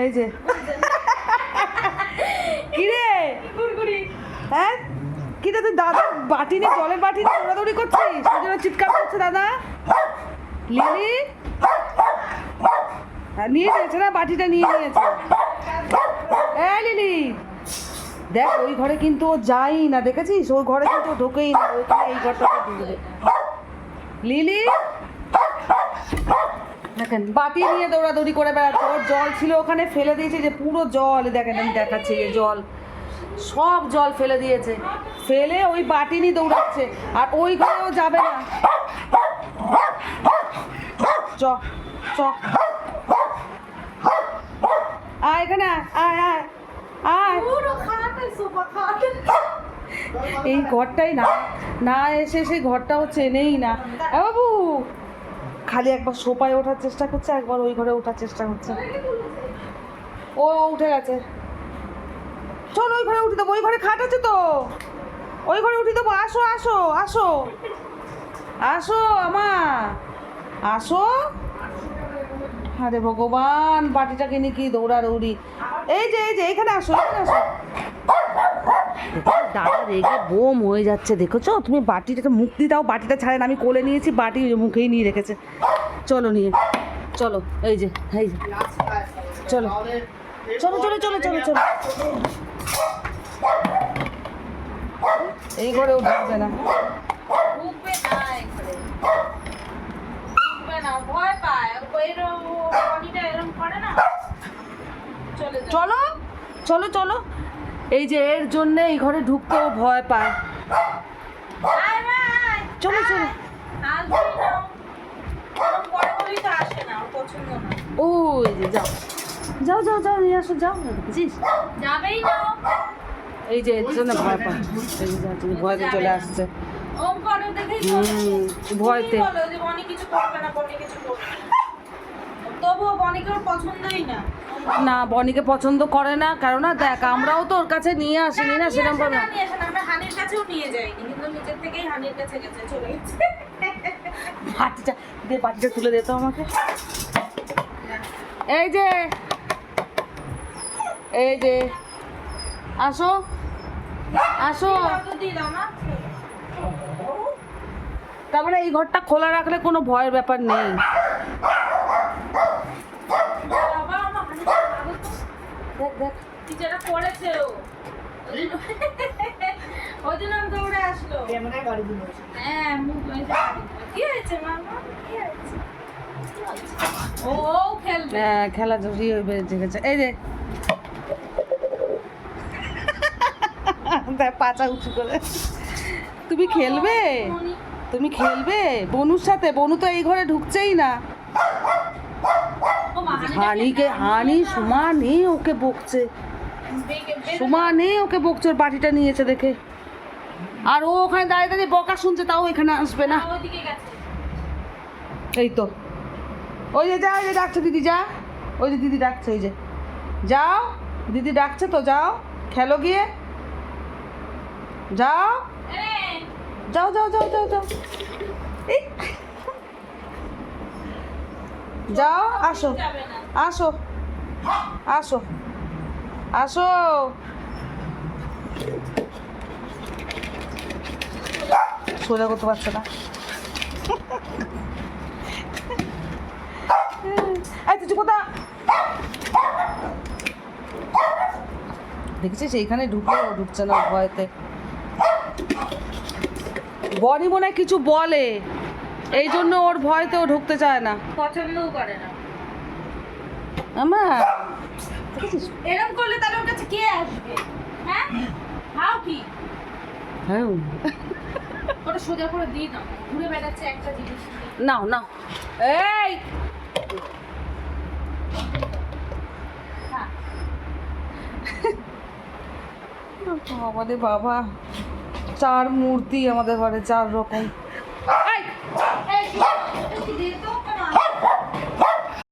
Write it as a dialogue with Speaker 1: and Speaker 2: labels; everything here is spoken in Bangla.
Speaker 1: এই যে। কিরে? হ্যাঁ? কিরে তুই দাদা বাটি নিয়ে জলের বাটি নিয়ে দৌড়াদৌড়ি করছিস? সেই জন্য চিৎকার করছে দাদা। লিলি? হ্যাঁ, নিয়ে নিয়েছে না বাটিটা নিয়ে নিয়েছে। এই লিলি। দেখ ওই ঘরে কিন্তু ও যাই না দেখেছিস? ওই ঘরে কিন্তু ঢোকেই না ওইখানে এই ঢুকবে লিলি? দেখেন বাটি নিয়ে দৌড়াদৌড়ি করে বেড়াচ্ছে। ওর জল ছিল ওখানে ফেলে দিয়েছে যে পুরো জল। দেখেন আমি দেখাচ্ছি যে জল। সব জল ফেলে দিয়েছে। ফেলে ওই বাটি নিয়ে দৌড়াচ্ছে। আর ওই ঘরেও যাবে না। চ চ। আয় এখানে আয়, আয় আয় এই ঘরটাই না না এসে সেই ঘরটাও চেনেই না। বাবু খালি একবার সোপায় ওঠার চেষ্টা করছে, একবার ওই ঘরে ওঠার চেষ্টা করছে। ও উঠে গেছে। চল ওই ঘরে উঠে দেবো, ওই ঘরে খাট আছে তো। ওই ঘরে উঠে দেবো, আসো আসো আসো। আসো, আমা। আসো। আরে ভগবান, বাটিটাকে নিয়ে কি দৌড়াদৌড়ি। এই যে এই যে, এখানে আসো এখানে আসো। দাদা রেগে বোম হয়ে যাচ্ছে দেখেছ তুমি বাটিটাকে মুখ দিয়ে দাও বাটিটা ছাড়েন আমি কোলে নিয়েছি বাটি মুখেই নিয়ে রেখেছে। চলো নিয়ে চলো এই যে এই যে চলো চলো চলো চলো চলো চলো। এই ঘরেও ঢুকবে না।
Speaker 2: ঢুকবে চলো
Speaker 1: চলো চলো এই যে এর জন্য এই ঘরে ঢুকতেও ভয় পায়। চলো চলো। ওই যে যাও। যাও যাও যাও নিয়ে আসো যাও। বুঝিস
Speaker 2: যাবেই না।
Speaker 1: এই যে এর জন্য ভয় পায়। এই যে তুমি ভয়তে চলে আসছে। ভয়তে।
Speaker 2: কিছু করবে না কিছু করবে না বনিকে ওর পছন্দই না।
Speaker 1: না বনিকে পছন্দ করে না। কারণ দেখ আমরাও তো ওর কাছে নিয়ে আসিনি না সেরকম ভাবে।
Speaker 2: হানির কাছেও নিয়ে যাইনি কিন্তু নিজের থেকেই হানির কাছে গেছে চলে গেছে।
Speaker 1: বাটিটা দে বাটিটা তুলে দে তো আমাকে। এই যে এই যে আসো আসো।
Speaker 2: কত দিলাম না
Speaker 1: তার মানে এই ঘরটা খোলা রাখলে কোনো ভয়ের ব্যাপার নেই
Speaker 2: বাবা আমার হানিটা ভালো তো
Speaker 1: দেখ দেখ।
Speaker 2: কি যেটা করেছে ও। ওই জন্য- আমি দৌড়ে আসলো। হ্যাঁ কি হয়েছে মামা কি হয়েছে? ও ও খেলবে।
Speaker 1: হ্যাঁ, খেলা জড়ি বেড়ে গেছে এই যে। পাচা উঁচু করে। তুমি খেলবে? তুমি খেলবে? বনুর সাথে? বনু তো এই ঘরে ঢুকছেই না। হানিকে হানি সমানে ওকে বকছে। সমানে ওকে বকছে, ওর বাটিটা নিয়েছে দেখে। আর ও ওখানে দাঁড়িয়ে দাঁড়িয়ে বকা শুনছে, তাও এখানে আসবে না। এই তো। ওই যে যা, ওই যে ডাকছে, দিদি যা। ওই যে দিদি ডাকছে ওই যে। যাও, দিদি ডাকছে তো যাও। খেলো গিয়ে। যাও। যাও যাও যাও যাও যাও। এই। যাও, আসো। আসো। আসো। আসো। সোজা করতে পারছে না। তুই কোথা দেখেছিস, এইখানে ঢুকে ঢুকছে না ভয়তে। বনি মনে কিছু বলে। এই জন্য ওর ভয়তে ও ঢুকতে চায় না।
Speaker 2: পছন্দও করে না।
Speaker 1: আমার?
Speaker 2: এরকম করলে তাহলে ওর কাছে কে আসবে? হ্যাঁ? হাও কি?
Speaker 1: হ্যাঁ।
Speaker 2: ওটা সোজা করে দিই না। ঘুরে বেড়াচ্ছে একটা জিনিস।
Speaker 1: নাও নাও। এই!
Speaker 2: হ্যাঁ।
Speaker 1: আমাদের বাবা চার মূর্তি আমাদের ঘরে চার রকম।